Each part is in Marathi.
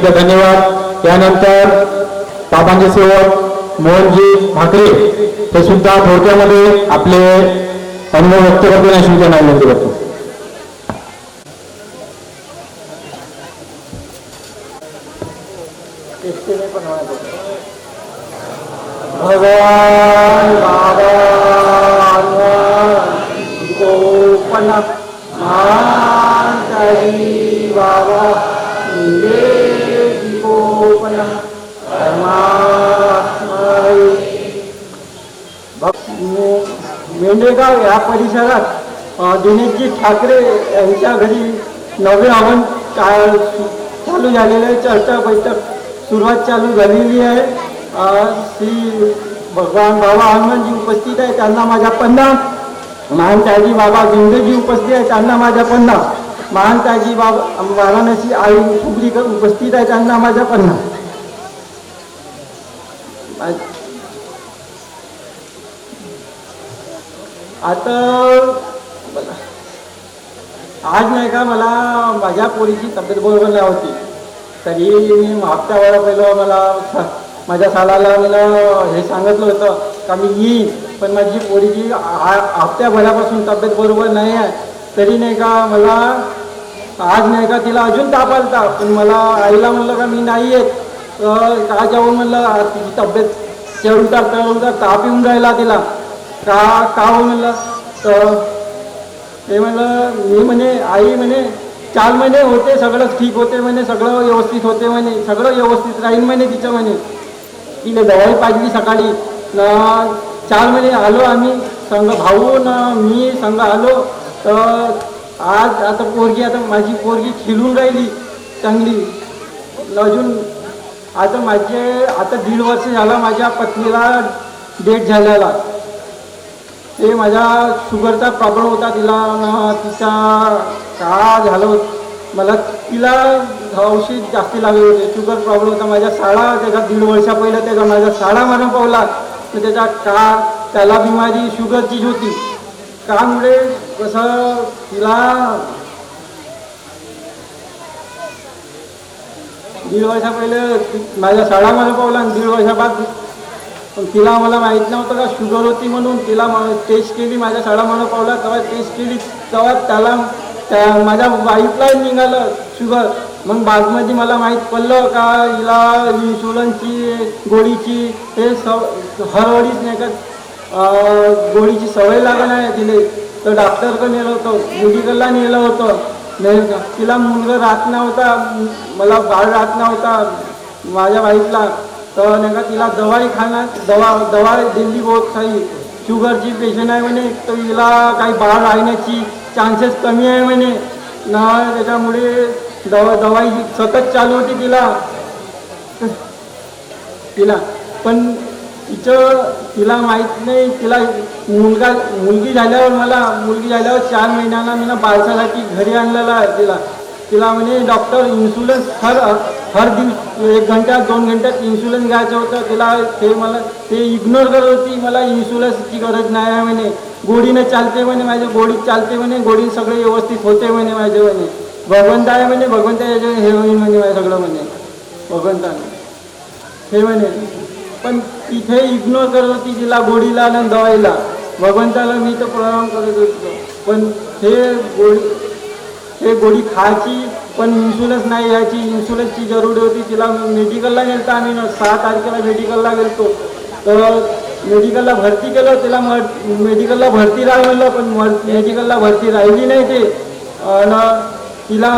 एकदा धन्यवाद. त्यानंतर बाबांचे सेवक मोहनजी भाकरे हे सुद्धा थोडक्यामध्ये आपले अनुभव व्यक्त करतील आणि सुद्धा नाव व्यक्त करतो भगवान बाबा गोपन माताजी बाबा. मेंढेगाव या परिसरात दिनेशजी ठाकरे यांच्या घरी नवे हवन का- चालू झालेलं आहे. चर्चा बैठक सुरुवात चालू झालेली आहे. श्री भगवान बाबा हनुमानजी उपस्थित आहे त्यांना माझ्या पन्ना. महान ताजी बाबा गिंदेजी उपस्थित आहे त्यांना माझ्या पन्ना. महान ताजी बाबा वाराणसी आई सुगरीकर उपस्थित आहे त्यांना माझ्या पन्ना. आता आज नाही का मला माझ्या पोरीची तब्येत बरोबर नाही होती. तरी मी हप्त्या वेळा पहिलं मला माझ्या सालाला मला हे सांगितलं होतं का मी येईन पण माझी पोरीची हफ्त्याभरापासून हप्त्याभरापासून तब्येत बरोबर नाही आहे. तरी नाही का मला आज नाही का तिला अजून ताप आलता पण मला आईला म्हणलं का मी नाही येत. तर का जाऊन म्हणलं तिची तब्येत चढ चढ ताप येऊन राहिला तिला. का का हो म्हणलं? तर ते म्हणलं मी म्हणे आई म्हणे चार महिने होते सगळंच ठीक होते म्हणे सगळं व्यवस्थित होते म्हणे सगळं व्यवस्थित राहील म्हणे तिचं म्हणे. तिने दवाई पाजली सकाळी. न चार महिने आलो आम्ही संघ भाऊ न मी संघ आलो तर आज आता पोरगी आता माझी पोरगी खिलून राहिली चांगली. अजून आता माझे आता दीड वर्ष झालं माझ्या पत्नीला डेट झालेला ते माझ्या शुगरचा प्रॉब्लेम होता तिला ना तिचा का झालं मला तिला औषध जास्ती लागले होते. शुगर प्रॉब्लेम होता. माझ्या शाळा त्याचा दीड वर्षा पहिलं त्याचा माझ्या शाळा मरण पावला तर त्याचा का त्याला बिमारी शुगरचीच होती. कामुळे कसं तिला दीड वर्षा पहिले माझ्या साडा मरण पावला आणि दीड वर्षाबाद पण तिला मला माहीत नव्हतं का शुगर होती म्हणून तिला टेस्ट केली माझ्या शाळा म्हणून पावला तेव्हा टेस्ट केली तेव्हा त्याला त्या माझ्या वाईफला निघालं शुगर मग बागमध्ये मला माहीत पडलं का हिला इन्शुरन्सची गोळीची हे सव हरवडीच नाही का गोळीची सवय लागण आहे तिले. तर डॉक्टरकडे नेलं होतं मेडिकलला नेलं होतं. नाही का? तिला मुलगा राहत नव्हता मला बाळ राहत नव्हता माझ्या वाईफला तर नाही तिला दवाई खाणार दवा दवा दिली बहुत काही शुगरची पेशंट आहे म्हणे तर तिला काही बाळ राहण्याची चान्सेस कमी आहे म्हणे. ना त्याच्यामुळे दवा दवाई सतत चालू होती तिला. तिला. पण तिचं तिला माहीत नाही तिला मुलगा मुलगी झाल्यावर मला मुलगी झाल्यावर चार महिन्याला मी ना बाळसासाठी घरी आणलेला आहे तिला. तिला म्हणे डॉक्टर इन्शुरन्स हर हर दिवस एक घंट्यात दोन घंट्यात इन्शुरन्स घ्यायचं होतं. तिला ते मला ते इग्नोर करत होती. मला इन्शुरन्सची गरज नाही आहे म्हणे. गोडीनं चालते म्हणे माझे गोडीत चालते म्हणे. गोडीत सगळे व्यवस्थित होते म्हणे माझे म्हणे. भगवंत आहे म्हणे भगवंत याच्या हे होईल म्हणे माझं सगळं म्हणे. भगवंताने हे म्हणे पण तिथे इग्नोर करत होती तिला गोडीला आणि दवाईला. भगवंताला मी तर प्रणाम करत होतो. पण हे गोडी हे गोळी खायची पण इन्शुरन्स नाही यायची. इन्शुरन्सची जरुरी होती. तिला मेडिकलला गेलतो आम्ही. सहा तारखेला मेडिकलला गेलतो. तर मेडिकलला भरती केलं. तिला म मेडिकलला भरती राह म्हणलं पण मेडिकलला भरती राहिली नाही ते. आणि तिला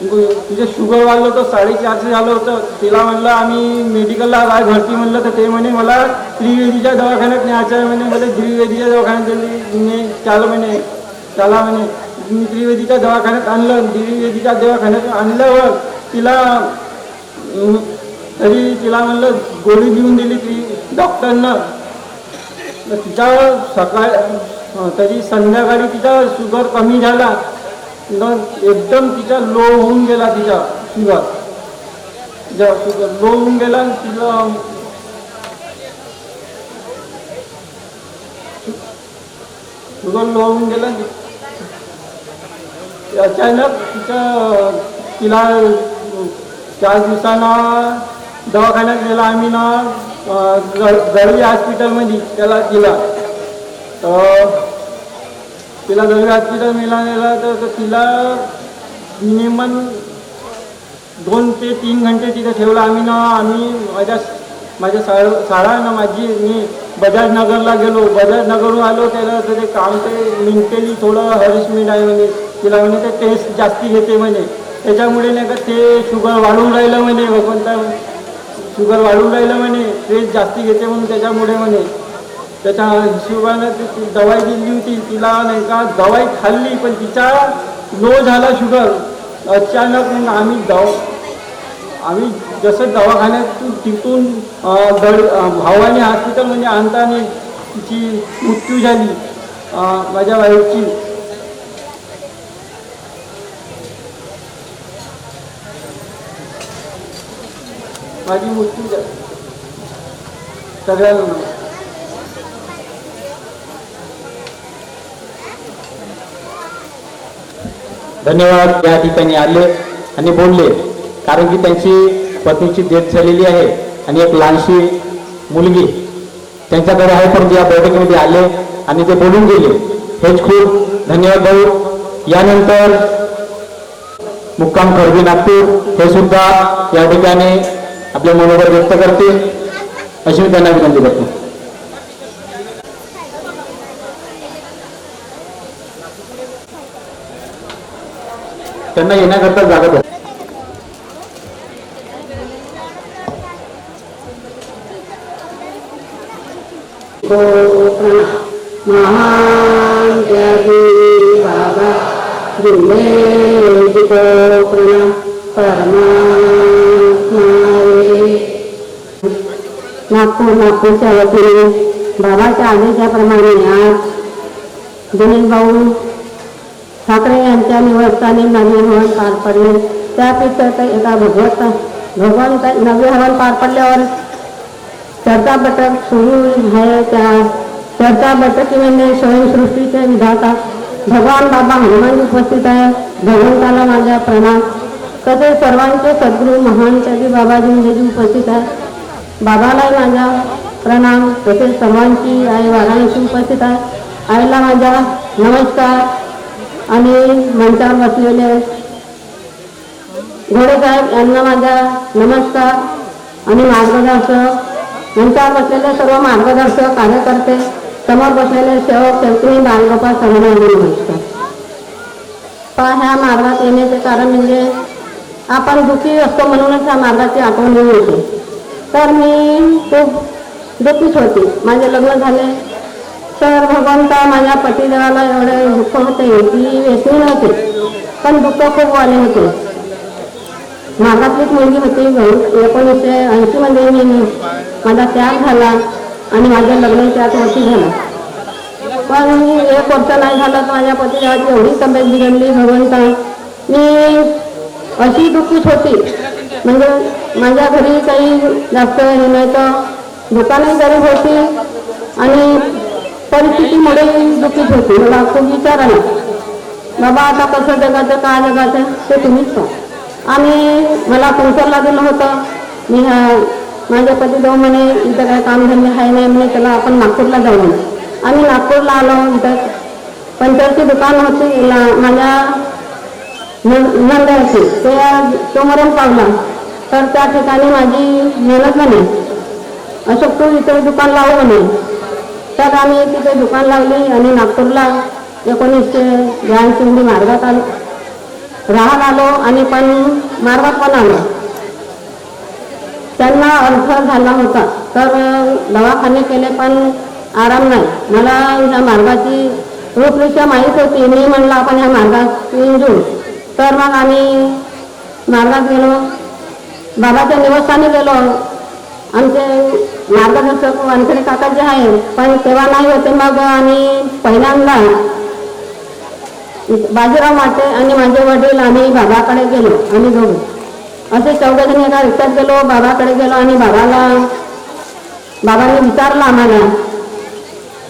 तिचं शुगर वाढलं होतं. साडेचारशे झालं होतं. तिला म्हणलं आम्ही मेडिकलला राय भरती म्हणलं? तर ते म्हणे मला त्रिवेदीच्या दवाखान्यात न्यायचं आहे. म्हणे मला त्रिवेदीच्या दवाखान्यात दिली चाल म्हणे चला म्हणे त्रिवेदीच्या दवाखान्यात आणलं त्रिवेदीच्या दवाखान्यात आणल्यावर तिला तरी तिला म्हणलं गोळी देऊन दिली ती डॉक्टरनं. तिचा सकाळ तरी संध्याकाळी तिचा शुगर कमी झाला. एकदम तिचा लो होऊन गेला तिचा शुगर. तिचा शुगर लो होऊन गेला आणि तिला शुगर लो होऊन गेला अचानक तिचं तिला चार दिवसानं दवाखान्यात गेला आम्ही ना दळवी हॉस्पिटलमध्ये त्याला दिला. तर तिला दळवी हॉस्पिटल मिळाला नेला तर तिला मिनिमम दोन ते तीन घंटे तिथे ठेवलं आम्ही ना आम्ही माझ्या माझ्या शाळा शाळा ना माझी मी बजाजनगरला गेलो. बजाजनगरहून आलो त्याला तर ते काम ते मेंटली थोडं हॅरेसमेंट आहे म्हणजे तिला म्हणे ते टेस्ट जास्ती घेते म्हणे. त्याच्यामुळे नाही का ते शुगर वाढून राहिलं म्हणे कोणता शुगर वाढून राहिलं म्हणे टेस्ट जास्ती घेते म्हणून त्याच्यामुळे म्हणे. त्याच्या हिशोबानं ती दवाई दिली होती तिला नाही का दवाई खाल्ली पण तिचा लो झाला शुगर अचानक आम्ही दव आम्ही जसं दवाखान्यात तिथून अं, दड अं, भावानी हॉस्पिटल आणताना तिची मृत्यू झाली माझ्या वाईफची माझी मृत्यू झाली सगळ्यांना धन्यवाद या ठिकाणी आले आणि बोलले. कारण की त्यांची पत्नीची डेथ झालेली आहे आणि एक लहानशी मुलगी. त्यांच्याकडे आहे पण या बैठकीमध्ये आले आणि ते बोलून गेले. हेच खूप धन्यवाद भाऊ. यानंतर मुक्काम करवी नागपूर. हे सुद्धा या ठिकाणी आपले मनोबल व्यक्त करतील अशी मी त्यांना विनंती करतो. त्यांना येण्याकरता जागा द्या महान त्यागी बाबा दिले प्रणाम परमात्मावे नागपूर नागपूरच्या आज दिनेश भाऊ ठाकरे यांच्या निवासस्थानी नवे हवन पार पडले. त्यापेक्षा एका भगवत हवन पार पडल्यावर चर्चा बैठक सुरू आहे त्या चर्चा स्वयंसृष्टीचे विधाता. भगवान बाबा हनुमान उपस्थित आहे. भगवंताला माझ्या प्रणाम. तसेच सर्वांचे सद्गुरू महान बाबाजी उपस्थित आहे. बाबालाही माझा प्रणाम. तसेच सर्वांची आई वाराणसी उपस्थित आहे. आईला माझा नमस्कार. आणि मंचावर बसलेले घोडेसाहेब यांना माझा नमस्कार. आणि मार्गदर्शक मंचावर बसलेले सर्व मार्गदर्शक कार्यकर्ते समोर बसलेले सेवक सेवकिनी बालगोपाल सर्वांना नमस्कार. ह्या मार्गात येण्याचे कारण म्हणजे आपण दुःखी असतो म्हणूनच ह्या मार्गाची आठवण येऊ येते. तर मी खूप दुःखीच होती. माझे लग्न झाले. तर भगवंता माझ्या पतीदेवाला एवढे दुःख होते की व्यसनी नव्हते. पण दुःख खूप वाले होते. मागातलीच मुलगी होती एकोणीसशे ऐंशीमध्ये मी माझा त्याग झाला आणि माझं लग्न त्याच वर्षी झालं. पण मी एक वर्ष नाही झालं तर माझ्या पतीदेवाची एवढी तब्येत बिघडली. भगवंता मी अशी दुःखीच होती. म्हणजे माझ्या घरी काही जास्त हे नाही तर दुकानही गरीब होती आणि परिस्थितीमुळे दुखीत होती. मला खूप विचार आला. बाबा आता कसं जगायचं काय जगायचं ते तुम्हीच पहा. आणि मला कुंकरला गेलं होतं. मी माझ्या पती जाऊ म्हणे इथं काय कामधंदे आहे नाही? म्हणे त्याला आपण नागपूरला जाऊ म्हणे. आम्ही नागपूरला आलो. इथं पंचरची दुकान होती. ला- माझ्या नंदाची ते तो मरण पावला. तर त्या ठिकाणी माझी मेहनत म्हणे अशोक तू इथे दुकान लावू म्हणे. तर आम्ही तिथे दुकान लावली आणि नागपूरला एकोणीसशे ब्याऐंशीमध्ये मार्गात आलो. राहत आलो आणि पण मार्गात पण आलो. त्यांना अर्थ झाला होता. तर दवाखाने केले पण आराम नाही. मला ह्या मार्गाची रूपरेषा माहीत होती. मी म्हणलं आपण ह्या मार्गात येऊ तर मग आम्ही मार्गात गेलो. बाबाच्या निवासस्थानी गेलो. आमचे मार्गदर्शक वानखेडे काका जे आहे पण तेव्हा नाही होते मग आम्ही पहिल्यांदा बाजीराव माटे आणि माझे वडील आम्ही बाबाकडे गेलो आम्ही दोघे. असे चौघे जण एका रिक्षात गेलो बाबाकडे गेलो आणि बाबाला बाबांनी विचारलं आम्हाला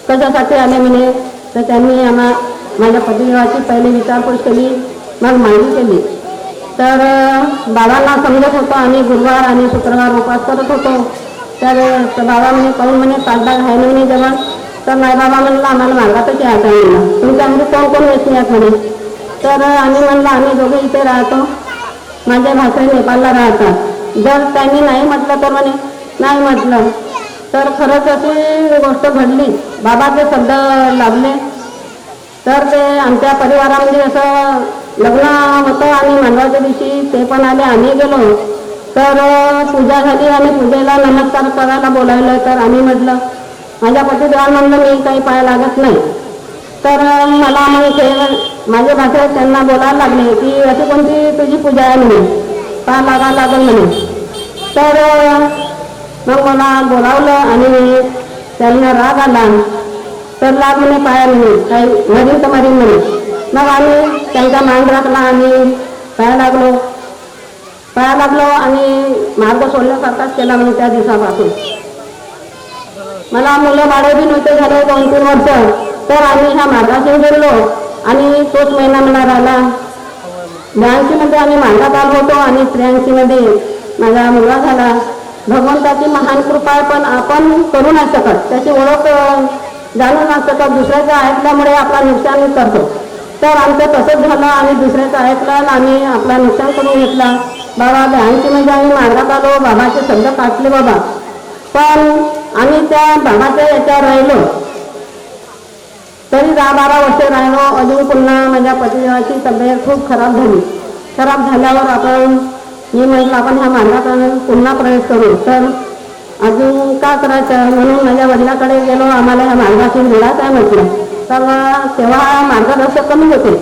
कशासाठी आले म्हणे? तर त्यांनी आम्हा माझ्या पतिदेवाची पहिली विचारपूस केली मग माहिती केली. तर अं, बाबांना समजत होतो. आणि गुरुवार आणि शुक्रवार उपास करत होतो. तर बाबा म्हणे काहून म्हणे पाचदा घायला म्हणे जेव्हा तर नाही बाबा म्हणलं आम्हाला मार्गातच यायचं म्हणलं तुमच्यामध्ये कोण कोण येत आहेत म्हणे? तर आम्ही म्हणलं आम्ही दोघे इथे राहतो. माझ्या भाषा नेपाळला राहतात. जर त्यांनी नाही म्हटलं तर म्हणे नाही म्हटलं. तर खरंच अशी गोष्ट घडली. बाबाचे शब्द लाभले. तर ते आमच्या परिवारामध्ये असं लग्न होतं आणि मांडवाच्या दिवशी ते पण आले आम्ही गेलो. तर पूजा झाली आणि पूजेला नमस्कार करायला बोलावलं. तर आम्ही म्हटलं माझ्या पतिदेवाला म्हणलं मी काही पाय लागत नाही. तर मला मग ते माझ्या भाषेत त्यांना बोलायला लागले की अशी कोणती तुझी पूजा आहे म्हणे पाय लागायला लागेल म्हणे तर मग मला बोलावलं आणि त्यांना राग आला. तर लाग नाही पाया म्हणून. काही नवीन तर मरीन मग आम्ही त्यांचा मान राखला आणि पाया लागलो. पाया लागलो आणि मार्ग सोडल्यासारखाच केला म्हणून त्या दिवसापासून. मला मुलं बाळे बी नव्हते झाले दोन तीन वर्ष. तर आम्ही ह्या मार्गाशी गेलो आणि तोच महिना मला राहिला. ब्याऐंशीमध्ये आम्ही मार्गात आलो होतो आणि त्र्याऐंशीमध्ये माझा मुलगा झाला. भगवंताची महान कृपा आहे पण आपण करू नाही शकत. त्याची ओळख अं, जाणू शकत दुसऱ्याचं ऐकल्यामुळे आपला नुकसान करतो. तर आमचं तसंच झालं आणि दुसऱ्याचं ऐकलं आणि आम्ही आपला नुकसान करून घेतला. बाबा ब्याऐंशी म्हणजे आम्ही मार्गात आलो बाबाचे शब्द काटले बाबा. पण आम्ही त्या बाबाच्या याच्यावर राहिलो. तरी दहा बारा वर्ष राहिलो. अजून पुन्हा माझ्या पतिदेवाची तब्येत खूप खराब झाली. खराब झाल्यावर आपण मी म्हटलं आपण ह्या मार्गात पुन्हा प्रवेश करू. तर अजून का करायचं? म्हणून माझ्या वडिलाकडे गेलो आम्हाला ह्या मार्गातून मिळायचं काय म्हटलं. तर तेव्हा मार्गदर्शक कमी होते.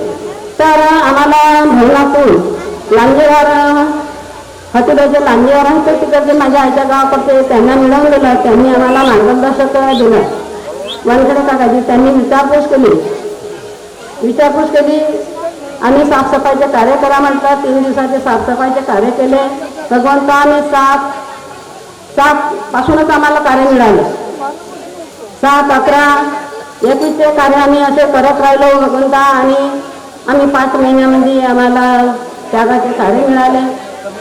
तर आम्हाला भरणातून लांजेवार हतीराचे लांजेवार आहे तर तिकडचे माझ्या आईच्या गावाकडचे त्यांना मिळवलेलं त्यांनी आम्हाला मार्गदर्शक दिलं. वनकडे काकाजी त्यांनी विचारपूस केली. विचारपूस केली. आणि साफसफाईचे कार्य करा म्हटलं. तीन दिवसाचे साफसफाईचे कार्य केले. भगवंताने साफ सात पासूनच आम्हाला कार्य मिळाले. सात अकरा एकवीसचे कार्य आम्ही असे करत राहिलो भगवंता आणि आम्ही पाच महिन्यामध्ये आम्हाला त्यागाचे कार्य मिळाले.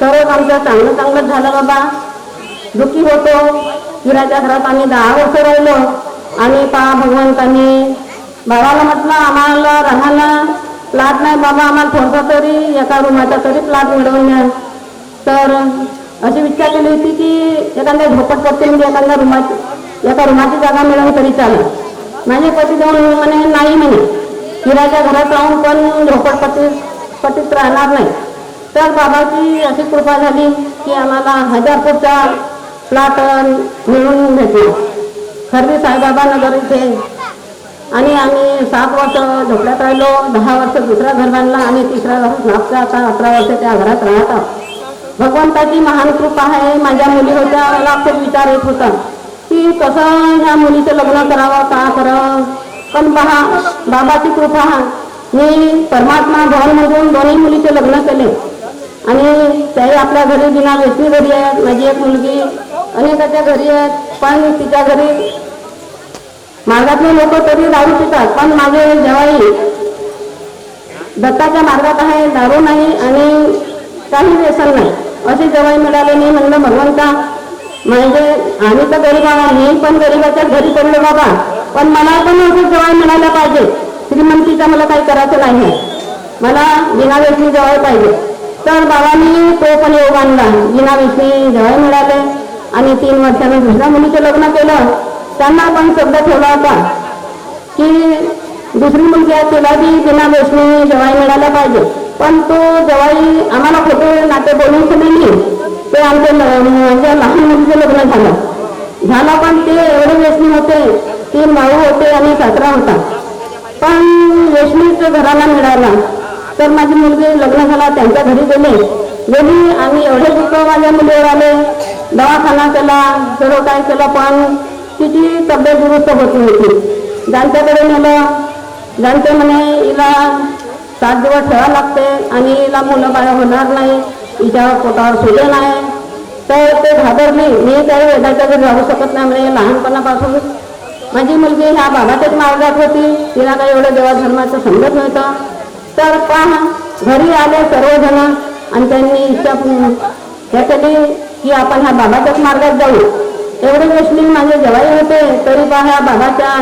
सर्व आमचं चांगलं चांगलं झालं बाबा. दुःखी होतो. हिराच्या घरात आम्ही दहा वर्ष राहिलो. आणि पहा भगवंतांनी बाबाला म्हटलं आम्हाला राहायला प्लॉट नाही बाबा आम्हाला थोडसा तरी एका रूमाचा तरी प्लॉट मिळवून द्या. तर अशी विचार केली होती की एखाद्या झोपट पडते म्हणजे एखाद्या रुमाची एका रुमाची जागा मिळवून तरी चालेल. माझे पती जाऊन म्हणे नाही म्हणे. हिराच्या घरात राहून पण झोपडपट्टी पटीत राहणार नाही. तर बाबाची अशी कृपा झाली की आम्हाला हजार फूटचा प्लॉट मिळून भेटला. खरबी साईबाबा नगर इथे. आणि आम्ही सात वर्ष झोपड्यात राहिलो. दहा वर्ष दुसरा घर बांधला आणि तिसरा घर मागचा आता अकरा वर्ष त्या घरात राहत आहोत. भगवंताची महान कृपा आहे. माझ्या मुली होत्या मला खूप विचार येत होता. की कसं ह्या मुलीचं लग्न करावं का करावं? पण पहा बाबाची कृपा. मी परमात्मा भवनमधून दोन्ही मुलीचे लग्न केले. आणि त्याही आपल्या घरी बिना व्यक्ती घरी आहेत. माझी एक मुलगी अनेकाच्या घरी आहेत पण तिच्या घरी मार्गातले लोक तरी दारू पितात पण माझे जेव्हाही दत्ताच्या मार्गात आहे दारू नाही आणि काही व्यसन नाही. असे जवाई मिळाले नाही. म्हणलं भगवंता म्हणजे आम्ही तर गरीब आहोत मी पण गरीबाच्या घरी पडलो बाबा. पण मला पण असं जवाई मिळायला पाहिजे. श्रीमंतीचा मला काही करायचं नाही. आहे मला बिना जवळ पाहिजे. तर बाबांनी तो पण योग आणला. बिना जवळ मिळाले. आणि तीन वर्षानं दुसऱ्या मुलीचं लग्न केलं. त्यांना पण शब्द ठेवला होता. की दुसरी मुलगी आहे तिला बी बिना व्यसनी जवाई मिळायला पाहिजे. पण तो जवाई आम्हाला फोटो नाते बोलून दिली ते आमच्या माझ्या लहान मुलीचं लग्न झालं. झालं पण ते एवढे व्यसनी होते तीन भाऊ होते आणि सासरा होता. पण व्यसनीच घराला मिळाला. तर माझी मुलगी लग्न झाला त्यांच्या घरी गेले. गेली आणि एवढे दुःख माझ्या मुलीवर आले. दवाखाना केला सर्व काय केलं पण तिची तब्येत दुरुस्त होती होती ज्यांच्याकडे नेलं ज्यांचे म्हणे हिला सात दिवस ठेवावं लागते आणि हिला मुलं बाळ होणार नाही. हिच्या पोटावर सुले नाही तर ते घाबरली मी काही वेदाच्या घरी राहू शकत नाही म्हणजे लहानपणापासून माझी मुलगी ह्या बाबाच्याच मार्गात होती. तिला काही एवढं देवा धर्माचं समजत नव्हतं. तर पहा घरी आले सर्वजण आणि त्यांनी इच्छा हे केली की आपण ह्या बाबाच्याच मार्गात जाऊ. एवढे गोष्टी माझे जवाई होते. तरी बा ह्या बाबाच्या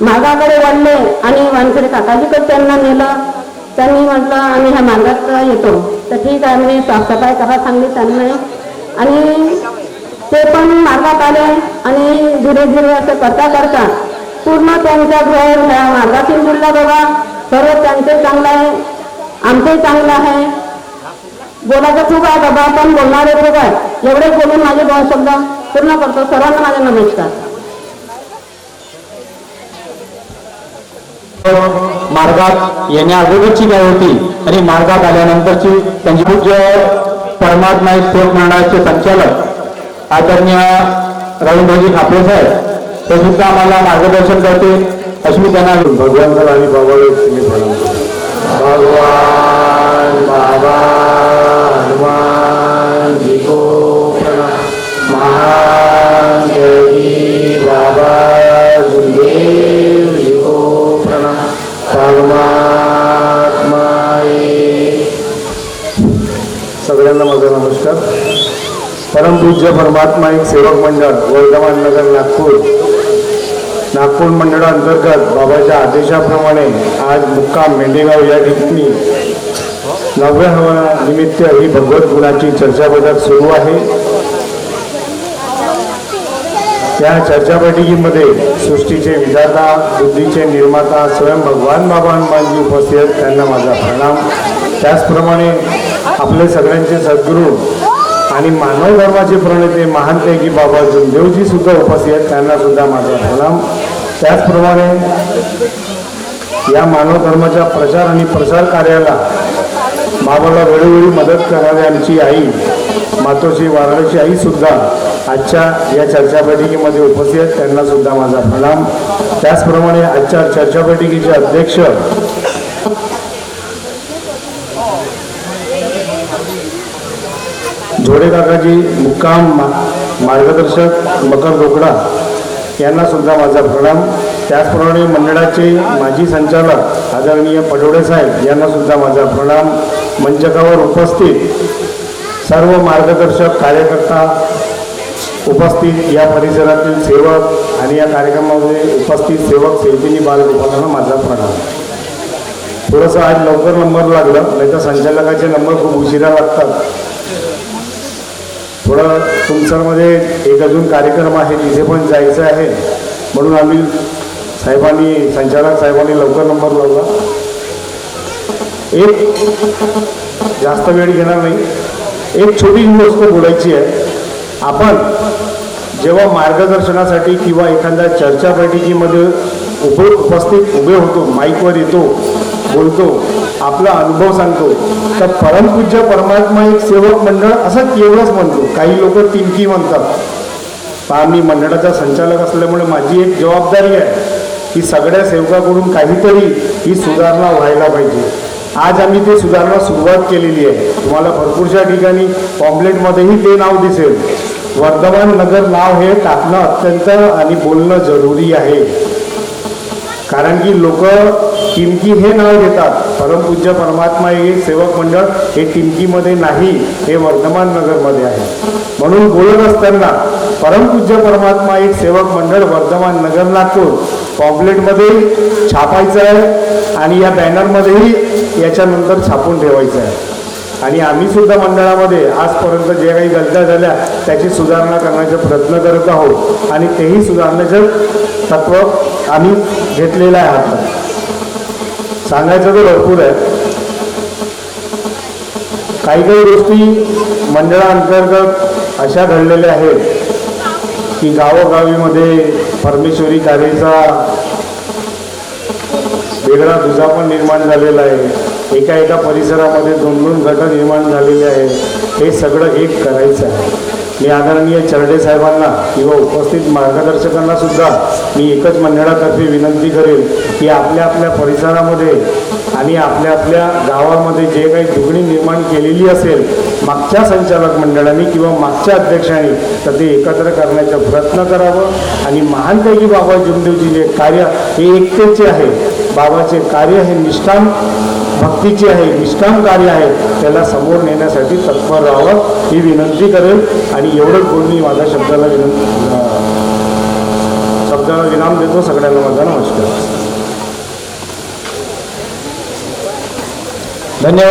मार्गाकडे वाढले आणि वानखेडे काकाजीकडे त्यांना नेलं. त्यांनी म्हटलं आम्ही ह्या मार्गात येतो. तर ठीक आहे म्हणे साफसफाई करा सांगली त्यांनी. आणि ते पण मार्गात आले आणि धीरे धीरे असं करता करता पूर्ण त्यांच्या घर ह्या मार्गातून जुळला बाबा सर्व त्यांचे चांगलं आहे आमचंही चांगलं आहे. बोलायचं खूप आहे बाबा पण बोलणारे खूप आहे. एवढे बोलून माझे दोन शब्द पूर्ण करतो सर्वांना माझे नमस्कार. मार्गात येण्या अगोदरची काय होती आणि मार्गात आल्यानंतरची त्यांची पूज्य परमात्मा सेवक मंडळाचे संचालक आदरणीय रवींद्रजी खापरे साहेब ते सुद्धा आम्हाला मार्गदर्शन करतील अशी मी त्यांना भगवंत आणि बाबा भगवान परमपूज्य परमात्मा एक सेवक मंडळ वर्धमान नगर नागपूर. नागपूर मंडळाअंतर्गत बाबाच्या आदेशाप्रमाणे आज मुक्काम मेंढेगाव या ठिकाणी. नवव्या हवा निमित्त ही भगवत गुणाची चर्चापदात सुरू आहे. त्या चर्चापैठकीमध्ये सृष्टीचे विधाता बुद्धीचे निर्माता स्वयं भगवान बाबा हनुमानजी उपस्थित आहेत. त्यांना माझा प्रणाम. त्याचप्रमाणे आपले सगळ्यांचे सद्गुरू आणि मानव धर्माचे प्रणेते महानपैकी बाबा जुनदेवजी सुद्धा उपस्थित आहेत त्यांना सुद्धा माझा प्रणाम. त्याचप्रमाणे या मानव धर्माच्या प्रचार आणि प्रसार कार्याला बाबाला वेळोवेळी मदत करणारी आमची आई मातोश्री वाराणसी आई सुद्धा आजच्या या चर्चा बैठकीमध्ये उपस्थित आहेत त्यांना सुद्धा माझा प्रणाम. त्याचप्रमाणे आजच्या चर्चा बैठकीचे अध्यक्ष काकाजी मुक्काम मा- मार्गदर्शक मकर रोकडा यांना सुद्धा माझा प्रणाम. त्याचप्रमाणे मंडळाचे माजी संचालक आदरणीय पटोडे साहेब यांना सुद्धा माझा प्रणाम. मंचकावर उपस्थित सर्व मार्गदर्शक कार्यकर्ता उपस्थित या परिसरातील सेवक आणि या कार्यक्रमामध्ये उपस्थित सेवक सेवकिनी बालगोपालांना माझा प्रणाम. थोडंसं आज लवकर नंबर लागलं नाही तर संचालकाचे नंबर खूप उशिरा लागतात. थोडं तुमसरमध्ये एक अजून कार्यक्रम आहे तिथे पण जायचं आहे. म्हणून आम्ही साहेबांनी संचालक साहेबांनी लवकर नंबर लावला. एक जास्त वेळ घेणार नाही. एक छोटी गोष्ट बोलायची आहे. आपण जेव्हा मार्गदर्शनासाठी किंवा एखाद्या चर्चा बैठकीमध्ये उप उपस्थित उभे होतो माईकवर येतो बोलतो आपला अनुभव सांगतो. तर परमपूज्य परमात्मा एक सेवक मंडळ असं केवळच म्हणतो. काही लोक तिनकी म्हणतात. पहा मी मंडळाचा संचालक असल्यामुळे माझी एक जबाबदारी आहे की सगळ्या सेवकाकडून काहीतरी ही सुधारणा व्हायला पाहिजे. आज आम्ही ते सुधारणा सुरुवात केलेली आहे. तुम्हाला भरपूरशा ठिकाणी पॉम्पलेटमध्येही ते नाव दिसेल. वर्धमान नगर नाव हे टाकणं अत्यंत आणि बोलणं जरुरी आहे. कारण की लोक टिमकी हे नाव घेतात. परमपूज्य परमात्मा हे सेवक मंडळ हे टिमकीमध्ये नाही हे वर्धमान नगरमध्ये आहे. म्हणून बोलत असताना परमपूज्य परमात्मा एक सेवक मंडळ वर्धमान नगर नागपूर पॉम्पलेटमध्ये छापायचं आहे आणि या बॅनरमध्येही याच्यानंतर छापून ठेवायचं आहे. आणि आम्ही सुद्धा मंडळामध्ये आजपर्यंत जे काही गलत्या झाल्या त्याची सुधारणा करण्याचा प्रयत्न करत आहोत. आणि तेही सुधारण्याचं तत्व आम्ही घेतलेलं आहे हातात सांगायचं तर भरपूर आहे. काही काही गोष्टी मंडळाअंतर्गत अशा घडलेल्या आहेत की गावोगावीमध्ये परमेश्वरी कार्याचा वेगळा दुजा पण निर्माण झालेला आहे. एका एका परिसरामध्ये दोन दोन गट निर्माण झालेले आहेत हे सगळं एक करायचं आहे. मी आदरणीय चरडे साहेबांना किंवा उपस्थित मार्गदर्शकांना सुद्धा मी एकच मंडळातर्फे विनंती करेल की आपल्या आपल्या परिसरामध्ये आणि आपल्या आपल्या गावामध्ये जे काही दुगणी निर्माण केलेली असेल मागच्या संचालक मंडळाने किंवा मागच्या अध्यक्षांनी तर ते एकत्र करण्याचा प्रयत्न करावं. आणि महानपैकी बाबा जुमदेवजी जे कार्य हे एकतेचे आहे. बाबाचे कार्य हे निष्ठान भक्तीची आहे निष्काम कार्य आहे त्याला समोर नेण्यासाठी तत्पर राहावं ही विनंती करेल. आणि एवढंच बोलून मी माझ्या शब्दाला विनंती शब्दाला विराम देतो. सगळ्यांना माझा नमस्कार. धन्यवाद.